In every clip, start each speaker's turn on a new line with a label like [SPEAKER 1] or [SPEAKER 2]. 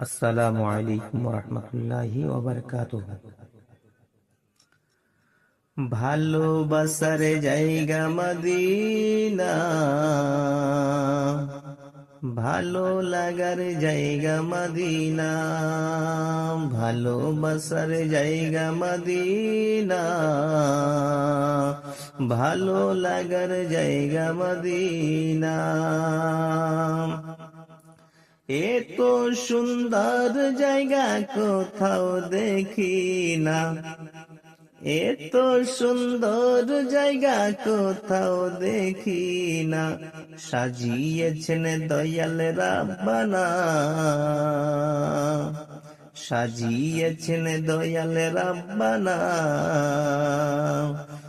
[SPEAKER 1] আসসালামু আলাইকুম রহমতুল্লাহি ভালোবাসার জায়গা মদিনা। ভালো লাগার জায়গা মদিনা। ভালোবাসার জায়গা মদিনা। ভালো লাগার জায়গা মদিনা। এত সুন্দর জায়গা কোথাও দেখি না এত সুন্দর জায়গা কোথাও দেখি না সাজিয়েছেন দয়াল রাব্বানা। সাজিয়েছেন দয়াল রাব্বানা।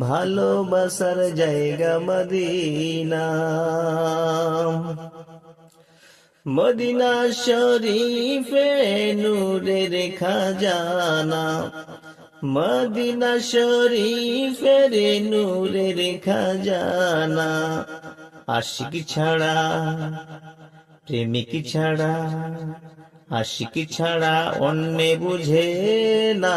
[SPEAKER 1] ভালোবাসার জায়গা মদিনা। মদিনা শরীফে নূরের খাজানা। মদিনা শরীফের নূরের খাজানা। আশিক ছাড়া, প্রেমিক ছাড়া, আশিক ছাড়া অন্য বুঝে না।